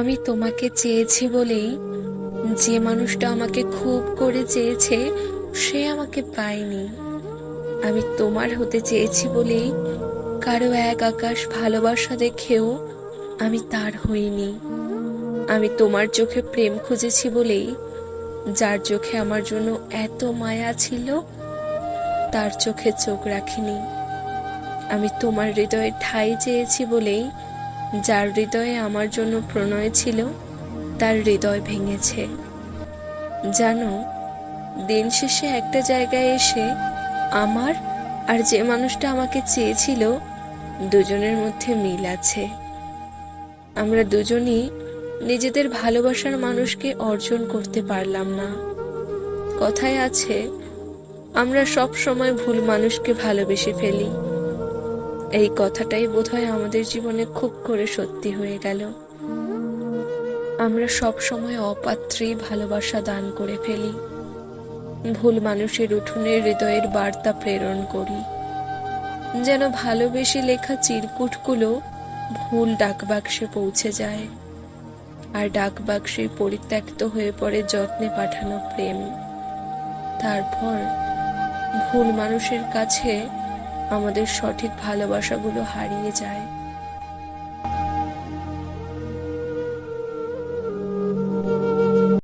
আমি তোমাকে চেয়েছি বলেই যে মানুষটা আমাকে খুব করে চেয়েছে, সে আমাকে পায়নি। আমি তোমার হতে চেয়েছি বলেই কারও এক আকাশ ভালোবাসা দেখেও আমি তার হইনি। আমি তোমার চোখে প্রেম খুঁজেছি বলেই যার চোখে আমার জন্য এত মায়া ছিল, তার চোখে চোখ রাখিনি। আমি তোমার হৃদয়ে ঠাই চেয়েছি বলেই যার হৃদয়ে আমার জন্য প্রণয় ছিল, তার হৃদয় ভেঙেছে। জানো, দিন শেষে একটা জায়গায় এসে আমার আর যে মানুষটা আমাকে চেয়েছিল, দুজনের মধ্যে মিল আছে। আমরা দুজনই নিজেদের ভালোবাসার মানুষকে অর্জন করতে পারলাম না। কথায় আছে, আমরা সব সময় ভুল মানুষকে ভালোবেসে ফেলি। এই কথাটাই বোধহয় আমাদের জীবনে খুব করে সত্যি হয়ে গেল। আমরা সব সময় অপাত্রেই ভালোবাসা দান করে ফেলি। ভুল মানুষের উঠোনে হৃদয়ের বার্তা প্রেরণ করি। যেন ভালোবেসে লেখা চিরকুটগুলো ভুল ডাকবাক্সে পৌঁছে যায়। আর ডাকবাক্সে পরিত্যক্ত হয়ে পড়ে যত্নে পাঠানো প্রেম। তারপর ভুল মানুষের কাছে আমাদের সঠিক ভালোবাসাগুলো হারিয়ে যায়।